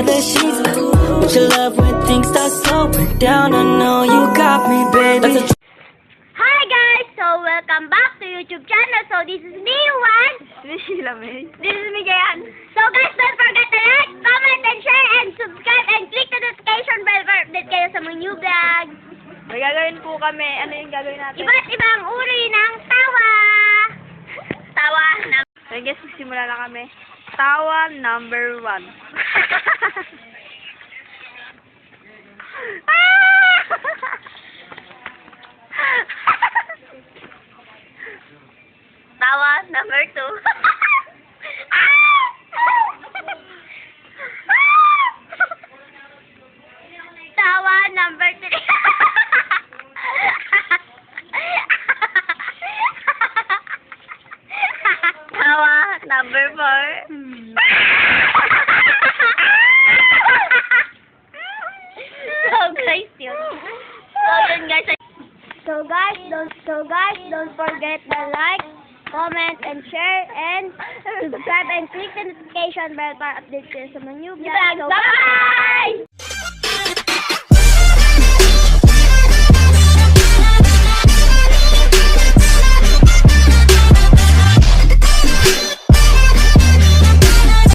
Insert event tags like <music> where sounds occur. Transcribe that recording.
under the sheets. Don't you love when things start slowing down? I know you got me, baby. Hi guys, so welcome back to YouTube channel. So this is me, Juan. This is Sheila This is me, Jayan. So guys, don't forget to like, comment, and share, and subscribe, and click the notification bell para update kayo sa mga new vlog. May gagawin po kami. Ano yung gagawin natin? Iba't ibang uri ng tawa. tawa. Nag- I guess, simula na kami. Tawa number one. Tawa number two. Tawa number three. Number four. <laughs> so guys, yun. So yun guys. So guys, don't so guys, don't forget to like, comment, and share, and subscribe and click the notification bell para update kayo sa mga new vlogs. So, bye!